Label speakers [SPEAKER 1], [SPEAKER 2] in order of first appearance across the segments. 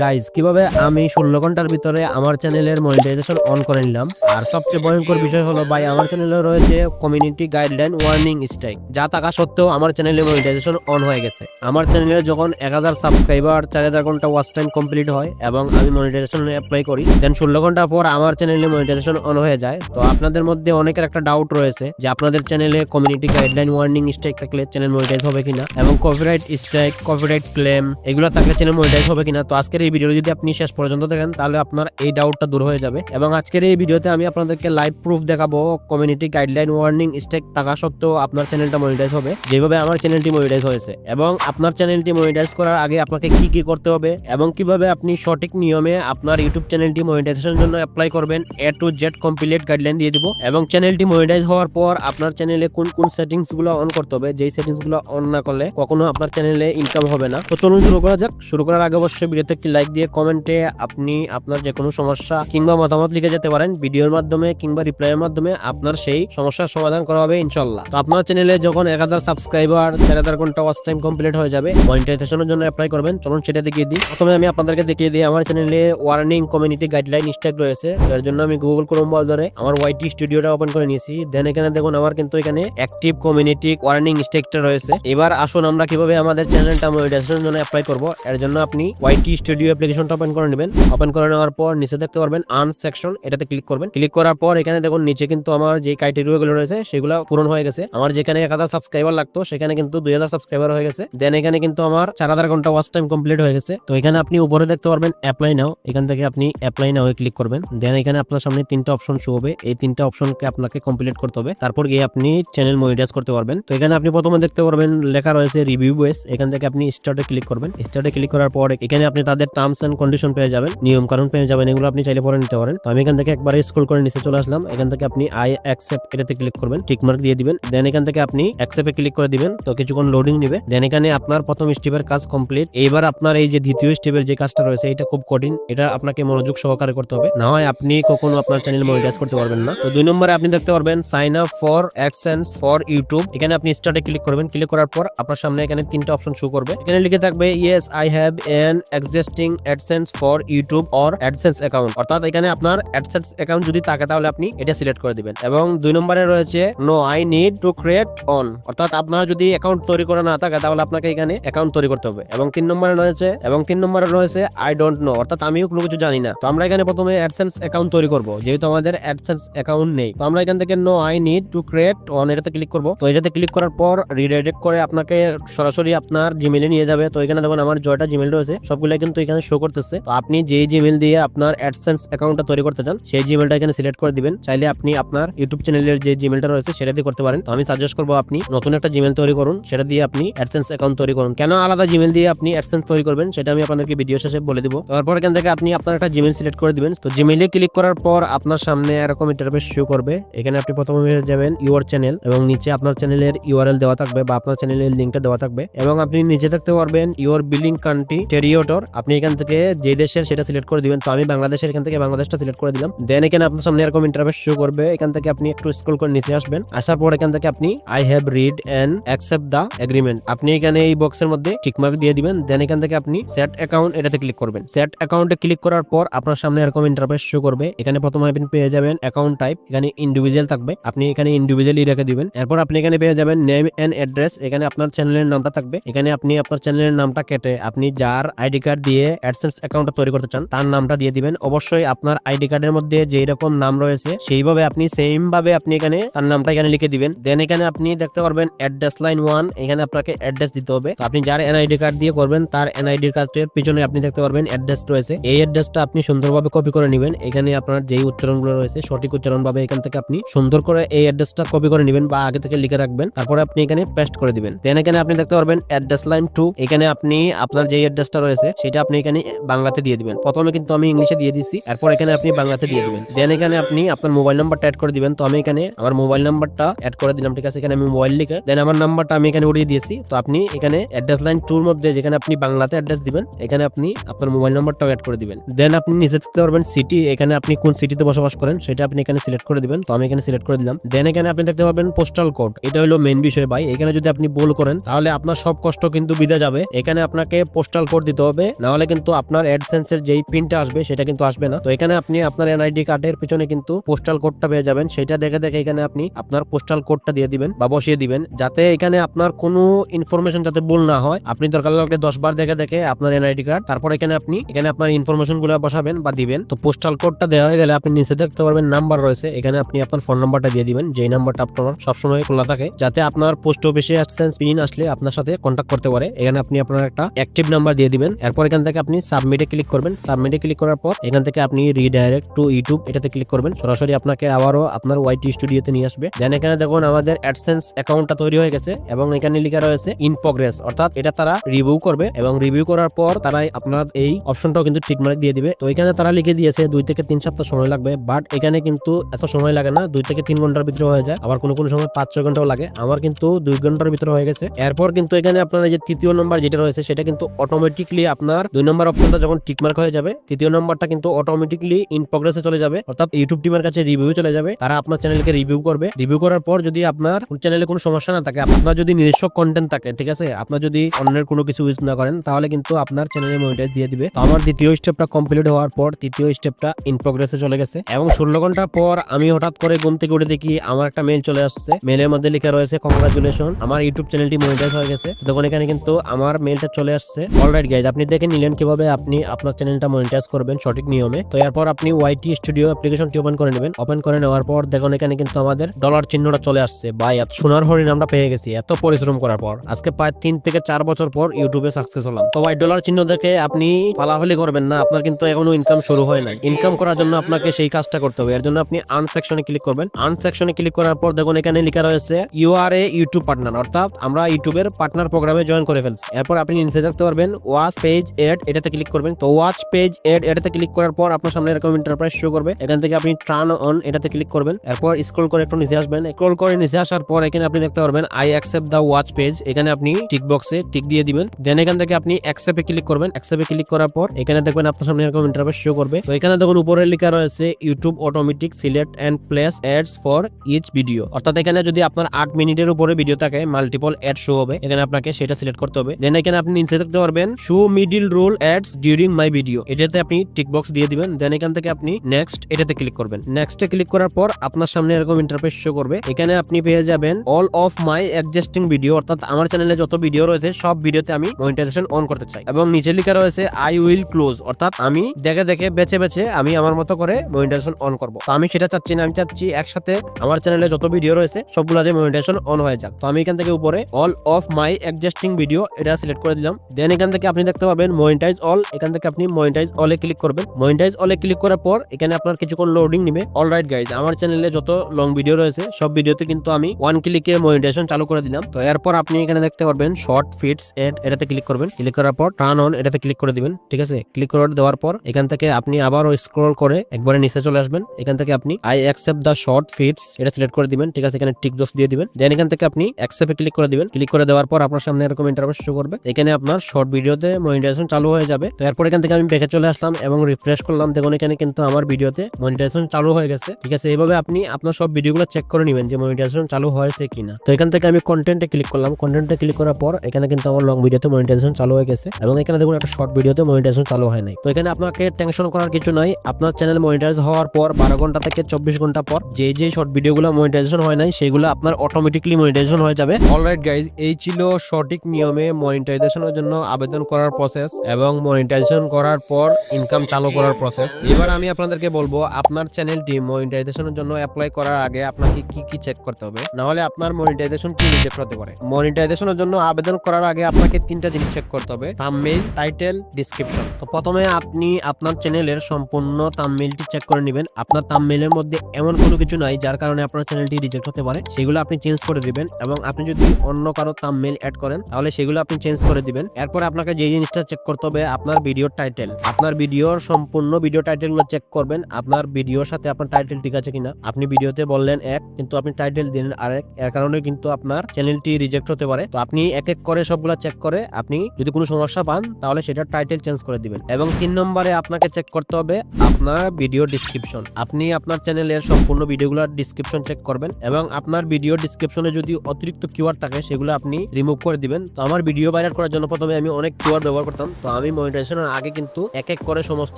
[SPEAKER 1] Guys কীভাবে আমি ষোলো ঘণ্টার ভিতরে আমার চ্যানেলের মনিটাইজেশন অন করে নিলাম? আর সবচেয়ে ভয়ঙ্কর বিষয় হলো, ভাই, আমার চ্যানেলে রয়েছে কমিউনিটি গাইডলাইন ওয়ার্নিং স্ট্রাইক যা থাকা সত্ত্বেও আমার চ্যানেলে মনিটাইজেশন অন হয়ে গেছে। আমার চ্যানেলে যখন এক হাজার সাবস্ক্রাইবার চার হাজার ঘণ্টা ওয়াচ টাইম কমপ্লিট হয় এবং আমি মনিটাইজেশন অ্যাপ্লাই করি দেন ষোলো ঘণ্টা পর আমার চ্যানেলে মনিটাইজেশন অন হয়ে যায়। তো আপনাদের মধ্যে অনেকের একটা ডাউট রয়েছে যে আপনাদের চ্যানেলে কমিউনিটি গাইডলাইন ওয়ার্নিং স্ট্রাইক থাকলে চ্যানেল মনিটাইজ হবে কিনা এবং কপিরাইট স্ট্রাইক কপিরাইট ক্লেম এগুলো থাকলে চ্যানেল মনিটাইজ হবে কিনা। তো আজকের এই ভিডিও যদি আপনি শেষ পর্যন্ত দেখেন, তাহলে আপনার এই ডাউটটা দূর হয়ে যাবে। এবং আজকের এই ভিডিওতে আমি আপনাদেরকে লাইভ প্রুফ দেখাবো কমিউনিটি গাইডলাইন ওয়ার্নিং স্ট্রাইক থাকা সত্ত্বেও আপনার চ্যানেলটা মনিটাইজ হবে, যেভাবে আমার চ্যানেলটি মনিটাইজ হয়েছে। এবং আপনার চ্যানেলটি মনিটাইজ করার আগে আপনাকে কি কি করতে হবে এবং কীভাবে আপনি সঠিক নিয়মে আপনার ইউটিউব চ্যানেলটি মনিটাইজেশনের জন্য অ্যাপ্লাই করবেন A to Z complete guideline দিয়ে দিব। এবং চ্যানেলটি মনিটাইজ হওয়ার পর আপনার চ্যানেলে কোন কোন সেটিংসগুলো অন করতে হবে, যেই সেটিংসগুলো অন না করলে কখনো আপনার চ্যানেলে ইনকাম হবে না। তো চলুন শুরু করা যাক। শুরু করার আগে অবশ্যই ভিডিওতে একটি লাইক দিয়ে কমেন্টে আপনি আপনার যে কোনো সমস্যা কিংবা মতামত লিখে যেতে পারেন। ভিডিওর মাধ্যমে কিংবা রিপ্লাইয়ের মাধ্যমে আপনার সেই সমস্যার সমাধান করা হবে ইনশাল্লাহ তো আপনার চ্যানেলে যখন এক হাজার সাবস্ক্রাইবার চার হাজার ঘণ্টা ওয়াচ টাইম কমপ্লিট হয়ে যাবে মনিটাইজেশনের জন্য অ্যাপ্লাই করবেন। চলুন সেটা দেখিয়ে দিই। প্রথমে আমি আপনাদেরকে দেখিয়ে দিই, আমার চ্যানেলে ওয়ার্নিং কমিউনিটি গাইডলাইন স্ট্যাক রয়েছে। এর জন্য আমি গুগল ক্রোম ব্রাউজারে আমার ওয়াইটি স্টুডিওটা ওপেন করে নিয়েছি। দেন এখানে দেখুন, আমার কিন্তু এখানে অ্যাক্টিভ কমিউনিটি ওয়ার্নিং স্ট্যাকটা রয়েছে। এবার আসুন আমরা কীভাবে আমাদের চ্যানেলটা মনিটাইজেশনের জন্য অ্যাপ্লাই করব। এর জন্য আপনি ওয়াইটি স্টুডিও অ্যাপ্লিকেশনটা ওপেন করে নেবেন। ওপেন করে নেওয়ার পর নিচে দেখতে পারবেন আন সেকশন এটাতে ক্লিক করবেন। ক্লিক করার পর এখানে দেখুন, নিচে কিন্তু আমার যে ক্রাইটেরিয়া গুলো রয়েছে, সেগুলো পূরণ হয়ে গেছে। আমার যেখানে এক হাজার সাবস্ক্রাইবার লাগতো, সেখানে কিন্তু দুই হাজার সাবস্ক্রাইবার হয়ে গেছে। দেন এখানে কিন্তু আমার চার হাজার ঘণ্টা ওয়াচ টাইম কমপ্লিট হয়ে গেছে। তো এখানে আপনি উপরে দেখতে পারবেন অ্যাপ্লাই নাও এখান থেকে আপনি অ্যাপ্লাই নাও ক্লিক করবেন। দেন এখানে আপনার সামনে তিনটা অপশন শো হবে। এই তিনটা অপশনকে আপনাকে কমপ্লিট করতে হবে। তারপর গিয়ে আপনি চ্যানেল মনিটাইজ করতে পারবেন। তো এখানে আপনি প্রথমে দেখতে পারবেন, লেখা রয়েছে রিভিউ বেস এখান থেকে আপনি স্টার্টে ক্লিক করবেন। স্টার্টে ক্লিক করার পর এখানে আপনি তাদের টার্মস এন্ড কন্ডিশন পেয়ে যাবেন, নিয়ম কারণ পেয়ে যাবেন, এগুলো আপনি চাইলে পরে নিতে পারেন। তো আমি এখান থেকে একবার স্ক্রল করে নিচে চলে আসলাম। এখান থেকে আপনি আই অ্যাকসেপ্ট এটাতে ক্লিক করবেন টিক মার্ক দিয়ে দিবেন। দেন এখান থেকে আপনি অ্যাকসেপ্টে ক্লিক করে দিবেন, তো কিছুক্ষণ লোডিং নেবে। দেন এখানে আপনার প্রথম স্টেপের কাজ কমপ্লিট এইবার আপনার এই যে দ্বিতীয় স্টেপের যে কাজটা রয়েছে এটা খুব কঠিন। এটা আপনাকে মনোযোগ সহকারে করতে হবে। না হয় আপনি কখনো আপনার চ্যানেল মনিটাইজ করতে পারবেন না। তো দুই নম্বরে আপনি দেখতে পারবেন sign up for AdSense for YouTube এখানে আপনি স্টার্টে ক্লিক করবেন। ক্লিক করার পর আপনার সামনে এখানে তিনটা অপশন শো করবে। এখানে লিখে থাকবে yes I have an existing AdSense for YouTube or AdSense account অর্থাৎ এখানে আপনার অ্যাডসেন্স অ্যাকাউন্ট যদি থাকে, তাহলে আপনি এটা সিলেক্ট করে দিবেন। এবং দুই নম্বরে রয়েছে no I need to create one অর্থাৎ আপনার যদি অ্যাকাউন্ট তৈরি করা না থাকে, তাহলে আপনাকে এখানে অ্যাকাউন্ট তৈরি করতে হবে। এবং তিন নম্বরে রয়েছে, এবং তিন নম্বরে রয়েছে আই ডোন্ট নো অর্থাৎ আমিও কোনো কিছু জানি না। তো আমরা এখানে প্রথমে অ্যাডসেন্স অ্যাকাউন্ট তৈরি করব, যেহেতু আমাদের অ্যাডসেন্স অ্যাকাউন্ট নেই। তো আমরা এখান থেকে no I need to create one এটাতে ক্লিক করব। তো এটাতে ক্লিক করার পর রিডাইরেক্ট করে আপনাকে সরাসরি আপনার জিমেলে নিয়ে যাবে। তো এখানে দেখুন, আমার জয়টা জিমেল রয়েছে। সবগুলো কিন্তু এখানে শো করতেছে। তো আপনি যেই জিমেল দিয়ে আপনার অ্যাডসেন্স অ্যাকাউন্টটা তৈরি করতে চান, সেই জিমেলটা এখানে সিলেক্ট করে দিবেন। চাইলে আপনি আপনার ইউটিউব চ্যানেলের যে জিমেলটা রয়েছে, সেটা দিয়ে করতে পারেন। তো আমি সাজেস্ট করব আপনি নতুন একটা জিমেল তৈরি করুন, সেটা দিয়ে আপনি অ্যাডসেন্স অ্যাকাউন্ট তৈরি করুন। কেন আলাদা জিমেল দিয়ে আপনি অ্যাডসেন্স তৈরি করবেন, সেটা আমি আপনাদেরকে ভিডিও শেষে বলে দিব। তারপর এখান থেকে আপনি আপনার একটা জিমেল সিলেক্ট করে দিবেন। তো জিমেলে ক্লিক করার পর আপনার সামনে এরকম ইন্টারফেস শো করবে। এখানে আপনি প্রথমে যাবেন ইউর চ্যানেল এবং নিচে আপনার চ্যানেলের ইউআরএল দেওয়া থাকবে বা আপনার চ্যানেলের লিঙ্কটা দেওয়া থাকবে। এবং আপনি নিচে থাকতে পারবেন ইউর বিলিং কান্ট্রি টেরিওটর আপনি এখান থেকে যে দেশের সেটা সিলেক্ট করে দিবেন, তো আমি বাংলাদেশের এখান থেকে বাংলাদেশটা সিলেক্ট করে দিলাম। দেন এখানে আপনার সামনে এরকম ইন্টারফেস শো করবে। এখান থেকে আপনি একটু স্ক্রল করে নিচে আসবেন। আসার পর এখান থেকে আপনি I have read and accept the agreement আপনি এখানে এই বক্সের মধ্যে টিকমার্ক দিয়ে দিবেন। দেন এখান থেকে আপনি সেট অ্যাকাউন্ট এটাতে ক্লিক করবেন। সেট অ্যাকাউন্টে ক্লিক করার পর আপনার সামনে এরকম ইন্টারফেস শো করবে। এখানে প্রথমে আপনি পেয়ে যাবেন অ্যাকাউন্ট টাইপ এখানে ইন্ডিভিজুয়াল থাকবে। আপনি এখানে ইন্ডিভিজুয়ালি রেখে দিবেন। এরপর আপনি এখানে পেয়ে যাবেন নেম এন্ড অ্যাড্রেস এখানে আপনার চ্যানেলের নামটা থাকবে। এখানে আপনি আপনার চ্যানেলের নামটা কেটে আপনি যার আইডি কার্ড দিয়ে অ্যাডসেন্স অ্যাকাউন্টটা তৈরি করতে চান, তার নামটা দিয়ে দিবেন। অবশ্যই আপনার আইডি কার্ডের মধ্যে যেই রকম নাম রয়েছে, সেইভাবে আপনি সেম ভাবে আপনি এখানে তার নামটা এখানে লিখে দিবেন। দেন এখানে আপনি দেখতে পারবেন অ্যাড্রেস লাইন ওয়ান এখানে আপনাকে অ্যাড্রেস দিতে হবে। আপনি যার এনআইডি কার্ড দিয়ে করবেন, তার এনআইডি কার্ডের পিছনে আপনি দেখতে পারবেন অ্যাড্রেস রয়েছে। এই অ্যাড্রেসটা আপনি সুন্দরভাবে কপি করে নেবেন। এখানে আপনার যেই উচ্চারণগুলো রয়েছে, সঠিক উচ্চারণ ভাবে এখান থেকে আপনি সুন্দর করে এই অ্যাড্রেসটা কপি করে নেবেন বা আগে থেকে লিখে রাখবেন। তারপরে আপনি এখানে পেস্ট করে দিবেন। দেন এখানে আপনি দেখতে পারবেন অ্যাড্রেস লাইন টু এখানে আপনি আপনার যে অ্যাড্রেসটা রয়েছে, সেটা এখানে বাংলাতে দিয়ে দিবেন। প্রথমে কিন্তু আমি ইংলিশে দিয়ে দিছি, এরপর এখানে আপনি বাংলাতে দিয়ে দিবেন। দেন এখানে আপনি আপনার মোবাইল নাম্বারটা অ্যাড করে দিবেন। তো আমি এখানে আমার মোবাইল নাম্বারটা অ্যাড করে দিলাম, ঠিক আছে? এখানে আমি মোবাইল লিখে দেন আমার নাম্বারটা আমি এখানে উড়িয়ে দিয়েছি। তো আপনি এখানে অ্যাড্রেস লাইন টুর মধ্যে যেখানে আপনি বাংলাতে অ্যাড্রেস দিবেন, এখানে আপনি আপনার মোবাইল নাম্বারটাও অ্যাড করে দিবেন। দেন আপনি নিচে দেখতে পারবেন সিটি এখানে আপনি কোন সিটিতে বসবাস করেন, সেটা আপনি এখানে সিলেক্ট করে দিবেন। তো আমি এখানে সিলেক্ট করে দিলাম। দেন এখানে আপনি দেখতে পাবেন পোস্টাল কোড এটা হলো মেন বিষয় ভাই। এখানে যদি আপনি ভুল করেন, তাহলে আপনার সব কষ্ট কিন্তু বিদে যাবে। এখানে আপনাকে পোস্টাল কোড দিতে হবে না হলে তাহলে কিন্তু আপনার অ্যাডসেন্সের যেই পিনটা আসবে, সেটা কিন্তু আসবে না। তো এখানে আপনি আপনার এনআইডি কার্ডের পিছনে কিন্তু পোস্টাল কোডটা পেয়ে যাবেন। সেটা দেখে দেখে এখানে আপনি আপনার পোস্টাল কোডটা দিয়ে দিবেন বা বসিয়ে দিবেন, যাতে এখানে আপনার কোনো ইনফরমেশন যাতে ভুল না হয়। আপনি দরকার লাগলে দশ বার দেখে দেখে আপনার এনআইডি কার্ড, তারপর এখানে আপনি, এখানে আপনার ইনফরমেশনগুলো বসাবেন বা দিবেন। তো পোস্টাল কোডটা দেওয়া হয়ে গেলে আপনি নিচে দেখতে পারবেন নাম্বার রয়েছে। এখানে আপনি আপনার ফোন নাম্বারটা দিয়ে দিবেন। যেই নাম্বারটা আপনার সবসময় খোলা থাকে, যাতে আপনার পোস্ট অফিসে অ্যাডসেন্স পিন আসলে আপনার সাথে কন্ট্যাক্ট করতে পারে। এখানে আপনি আপনার একটা অ্যাক্টিভ নাম্বার দিয়ে দিবেন। এরপর এখান থেকে আপনি সাবমিটে ক্লিক করবেন। সাবমিটে ক্লিক করার পর এখান থেকে আপনি রিডাইরেক্ট টু ইউটিউব এটাতে ক্লিক করবেন। সরাসরি আপনাকে আবারও আপনার ওয়াইটি স্টুডিওতে নিয়ে আসবে। দেন এখানে দেখুন আমাদের অ্যাডসেন্স অ্যাকাউন্টটা তৈরি হয়ে গেছে এবং এখানে লেখা রয়েছে ইন প্রগ্রেস অর্থাৎ এটা তারা রিভিউ করবে এবং রিভিউ করার পর তারা আপনার এই অপশনটাও কিন্তু ঠিক দিয়ে দিবে। তো এখানে তারা লিখে দিয়েছে দুই থেকে তিন সপ্তাহ সময় লাগবে বাট এখানে কিন্তু এত সময় লাগে না, দুই থেকে তিন ঘণ্টার ভিতরে হয়ে যায়। আবার কোনো কোনো সময় পাঁচ ছয় ঘন্টাও লাগে, আমার কিন্তু দুই ঘণ্টার ভিতরে হয়ে গেছে। এরপর কিন্তু এখানে আপনার যে তৃতীয় নম্বর যেটা রয়েছে, সেটা কিন্তু অটোমেটিকলি আপনার দুই নম্বর অপশনটা যখন টিকমার্ক হয়ে যাবে, তৃতীয় নম্বরটা কিন্তু অটোমেটিকলি ইন প্রগ্রেসে চলে যাবে। অর্থাৎ ইউটিউব টিমের কাছে রিভিউ চলে যাবে। তারা আপনার চ্যানেলকে রিভিউ করবে। রিভিউ করার পর যদি আপনার চ্যানেলে কোনো সমস্যা না থাকে, আপনার যদি নিজস্ব কন্টেন্ট থাকে, ঠিক আছে? আপনার যদি অন্যের কোনো কিছু ইউজ না করেন, তাহলে কিন্তু আপনার চ্যানেলে মনিটাইজ দিয়ে দিবে। তো আমার দ্বিতীয় স্টেপটা কমপ্লিট হওয়ার পর তৃতীয় স্টেপটা ইন প্রগ্রেসে চলে গেছে। এবং ষোলো ঘণ্টা পর আমি হঠাৎ করে ঘুম থেকে উঠে দেখি আমার একটা মেল চলে আসছে। মেলের মধ্যে লেখা রয়েছে কংগ্রাচুলেশন আমার ইউটিউব চ্যানেলটি মনিটাইজ হয়ে গেছে। তখন এখানে কিন্তু আমার মেলটা চলে আসছে। অলরাইট গাইজ আপনি দেখে নিলেন কীভাবে আপনি আপনার চ্যানেলটা মনিটাইজ করবেন সঠিক নিয়মে। তো এরপর আপনি ওয়াইটি স্টুডিও অ্যাপ্লিকেশনটি ওপেন করে নেবেন। ওপেন করে নেওয়ার পর দেখুন, এখানে কিন্তু আমাদের ডলার চিহ্নটা চলে আসছে। বা এত সোনার হরিণ আমরা পেয়ে গেছি, এত পরিশ্রম করার পর। আজকে প্রায় তিন থেকে চার বছর পর ইউটিউবে সাকসেস হলাম। তো ভাই ডলার চিহ্ন দেখে আপনি পালাফালি করবেন না, আপনার কিন্তু এখনও ইনকাম শুরু হয় নাই। ইনকাম করার জন্য আপনাকে সেই কাজটা করতে হবে। এর জন্য আপনি আর্ন সেকশনে ক্লিক করবেন। আর্ন সেকশনে ক্লিক করার পর দেখুন, এখানে লেখা রয়েছে you are a YouTube partner অর্থাৎ আমরা ইউটিউবের পার্টনার প্রোগ্রামে জয়েন করে ফেলছি। এরপর আপনি নিচে দেখতে পারবেন ওয়াচ পেজ এড এটাতে ক্লিক করবেন। তো ওয়াচ পেজ এড এটাতে ক্লিক করার পর আপনার সামনে এরকম ইন্টারপ্রাইজ শো করবে। এখান থেকে আপনি টার্ন অন এটাতে ক্লিক করবেন। এরপর স্ক্রল করে একটু নিচে আসবেন। স্ক্রল করে নিচে আসার পর এখানে আপনি দেখতে পারবেন I accept the watch page এখানে আপনি টিক বক্সে টিক দিয়ে দিবেন। দেন এখান থেকে আপনি অ্যাকসেপ্টে ক্লিক করবেন। অ্যাকসেপ্টে ক্লিক করার পর এখানে দেখবেন আপনার সামনে এরকম ইন্টারপ্রাইজ শো করবে। তো এখানে দেখুন উপরে লেখা রয়েছে YouTube automatic select and place ads for each video অর্থাৎ এখানে যদি আপনার আট মিনিটের উপরে ভিডিও থাকে মাল্টিপল অ্যাড শো হবে। এখানে আপনাকে সেটা সিলেক্ট করতে হবে। দেন এখানে আপনি নিচে দেখতে পারবেন show middle roll ads during my video এটাতে আপনি টিক বক্স দিয়ে দিবেন দেন এখান থেকে আপনি নেক্সট এটাতে ক্লিক করবেন। নেক্সটে ক্লিক করার পর আপনার সামনে এরকম ইন্টারফেস শো করবে। এখানে আপনি পেয়ে যাবেন all of my existing video অর্থাৎ আমার চ্যানেলে যত ভিডিও রয়েছে, সব ভিডিওতে আমি মনিটাইজেশন অন করতে চাই। এবং নিচে লেখা রয়েছে আই উইল ক্লোজ অর্থাৎ আমি দেখে দেখে বেছে বেছে আমি আমার মতো করে মনিটাইজেশন অন করব। তো আমি সেটা চাচ্ছি না, আমি চাচ্ছি একসাথে আমার চ্যানেলে যত ভিডিও রয়েছে, সবগুলাতে মনিটাইজেশন অন হয়ে যাক। তো আমি এখান থেকে উপরে all of my existing video এটা সিলেক্ট করে দিলাম। দেন এখান থেকে আপনি দেখতে পাবেন মনিটাইজ অল এখান থেকে আপনি মনিটাইজ অলে ক্লিক করবেন। মনিটাইজ অলে ক্লিক করার পর এখানে আপনার কিছুক্ষণ লোডিং নিবে। অলরাইট গাইজ আমার চ্যানেলে যত লং ভিডিও রয়েছে, সব ভিডিওতে কিন্তু আমি ওয়ান ক্লিকে মনিটাইজেশন চালু করে দিলাম। তো এরপর আপনি এখানে দেখতে পারবেন শর্ট ফিটস এড এটাতে ক্লিক করবেন। ক্লিক করার পর টার্ন অন এটাতে ক্লিক করে দিবেন। ঠিক আছে? ক্লিক করে দেওয়ার পর এখান থেকে আপনি আবারও স্ক্রল করে একবারে নিচে চলে আসবেন। এখান থেকে আপনি I accept the short feeds এটা সিলেক্ট করে দিবেন। ঠিক আছে? এখানে টিক দোষ দিয়ে দিবেন। দেন এখান থেকে আপনি অ্যাকসেপ্টে ক্লিক করে দিবেন। ক্লিক করে দেওয়ার পর আপনার সামনে এরকম ইন্টারফেস শুরু করবে। এখানে আপনার শর্ট ভিডিওতে মনিটাইজেশন চালু হয়ে যাবে। তো এরপর এখান থেকে আমি ব্যাকে চলে আসলাম এবং রিফ্রেশ করলাম। দেখুন, এখানে কিন্তু আমার ভিডিওতে মনিটাইজেশন চালু হয়ে গেছে। ঠিক আছে, এইভাবে আপনি আপনার সব ভিডিওগুলো চেক করে নেবেন যে মনিটাইজেশন চালু হয়েছে কিনা। তো এখান থেকে আমি কন্টেন্টে ক্লিক করলাম। কন্টেন্টে ক্লিক করার পর এখানে কিন্তু আমার লং ভিডিওতে মনিটাইজেশন চালু হয়ে গেছে এবং এখানে দেখুন, একটা শর্ট ভিডিওতে মনিটাইজেশন চালু হয় নাই। তো এখানে আপনাকে টেনশন করার কিছু নাই। আপনার চ্যানেল মনিটাইজ হওয়ার পর বারো ঘণ্টা থেকে চব্বিশ ঘণ্টা পর যে যে শর্ট ভিডিওগুলো মনিটাইজেশন হয় নাই, সেগুলো আপনার অটোমেটিকলি মনিটাইজেশন হয়ে যাবে। অলরাইট গাইজ এই ছিল সঠিক নিয়মে মনিটাইজেশনের জন্য আবেদন করার প্রসেস এবং মনিটাইজেশন করার পর ইনকাম চালু করার প্রসেস এবার আমি আপনাদেরকে বলব, আপনার চ্যানেলটি মনিটাইজেশনের জন্য অ্যাপ্লাই করার আগে আপনাকে কি কি চেক করতে হবে? না হলে আপনার মনিটাইজেশন কি রিজেক্ট হতে পারে? মনিটাইজেশনের জন্য আবেদন করার আগে আপনাকে তিনটা জিনিস চেক করতে হবে। থাম্বনেইল টাইটেল ডিসক্রিপশন তো প্রথমে আপনি আপনার চ্যানেলের সম্পূর্ণ থাম্বনেইলটি চেক করে নেবেন। আপনার থাম্বনেইলের মধ্যে এমন কোনো কিছু নাই যার কারণে আপনার চ্যানেলটি রিজেক্ট হতে পারে। সেগুলো আপনি চেঞ্জ করে দিবেন এবং আপনি যদি অন্য কারও থাম্বনেইল অ্যাড করেন, তাহলে সেগুলো আপনি চেঞ্জ করে দিবেন। এরপর আপনাকে যে জিনিসটা চেক করতে হবে আপনার ভিডিওর টাইটেল আপনার ভিডিওর সম্পূর্ণ ভিডিও টাইটেলগুলো চেক করবেন, আপনার ভিডিওর সাথে আপনার টাইটেল ঠিক আছে কিনা। আপনি ভিডিওতে বললেন এক, কিন্তু আপনি টাইটেল দিলেন আরেক, এর কারণে কিন্তু আপনার চ্যানেলটি রিজেক্ট হতে পারে। তো আপনি এক এক করে সবগুলা চেক করে আপনি যদি কোনো সমস্যা পান, তাহলে সেটা টাইটেল চেঞ্জ করে দিবেন। এবং তিন নম্বরে আপনাকে চেক করতে হবে আপনার ভিডিও ডিসক্রিপশন আপনি আপনার চ্যানেলের সম্পূর্ণ ভিডিওগুলোর ডিসক্রিপশন চেক করবেন এবং আপনার ভিডিও ডিসক্রিপশনে যদি অতিরিক্ত কিওয়ার্ড থাকে, সেগুলো আপনি রিমুভ করে দিবেন। তো আমার ভিডিও ভাইরাল করার জন্য প্রথমে আমি অনেক কিওয়ার্ড ব্যবহার করতাম। তো আমি মনিটাইজেশনের আগে কিন্তু এক এক করে সমস্ত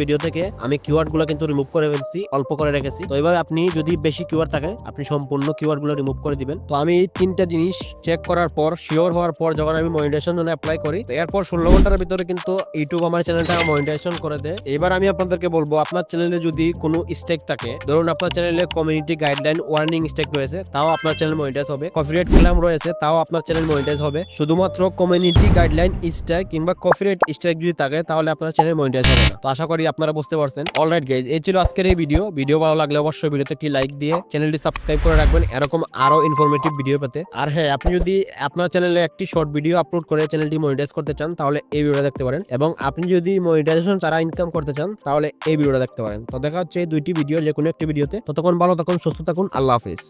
[SPEAKER 1] ভিডিও থেকে আমি কিওয়ার্ডগুলো কিন্তু রিমুভ করে ফেলছি, অল্প করে রেখেছি। তো এবার আপনি যদি বেশি কিওয়ার্ড থাকে, আপনি সম্পূর্ণ কিওয়ার্ডগুলো রিমুভ করে দিবেন। তো আমি এই তিনটা জিনিস চেক করার পর শিওর হওয়ার পর যখন আমি মনিটাইজেশন জন্য অ্যাপ্লাই করি, তো এরপর ষোলো ঘণ্টার ভিতরে কিন্তু ইউটিউব আমার চ্যানেলটা মনিটাইজেশন করে দেয়। এবার আমি আপনাদেরকে বলব, আপনার চ্যানেলে যদি কোনো স্টেক থাকে, ধরুন আপনার চ্যানেলে কমিউনিটি গাইডলাইন ওয়ার্নিং স্টেক রয়েছে, তাও আপনার চ্যানেল মনিটাইজ হবে। কপিরাইট ক্লেম রয়েছে, তাও আপনার চ্যানেল মনিটাইজ হবে। শুধুমাত্র কমিউনিটি গাইডলাইন স্ট্রাইক কিংবা কপিরাইট স্ট্রাইক যদি থাকে তাহলে আপনার চ্যানেল মনিটাইজ হবে না। তো আশা করি আপনারা বুঝতে পারছেন। অলরাইট গাইজ এই ছিল আজকের এই ভিডিও ভিডিও ভালো লাগলে অবশ্যই ভিডিওতে একটি লাইক দিয়ে চ্যানেলটি সাবস্ক্রাইব করে রাখবেন। এরকম আরও ইনফরমেটিভ ভিডিও পেতে। আর হ্যাঁ আপনি যদি আপনার চ্যানেলে একটি শর্ট ভিডিও আপলোড করে চ্যানেলটি মনিটাইজ করতে চান, তাহলে এই ভিডিওটা দেখতে পারেন। এবং আপনি যদি মনিটাইজেশন ছাড়া ইনকাম করতে চান, তাহলে এই ভিডিওটা দেখতে পারেন। তো দেখা হচ্ছে এই দুইটি ভিডিও যে কোনো একটি ভিডিওতে ততক্ষণ ভালো থাকুন, সুস্থ থাকুন, আল্লাহ হাফিজ।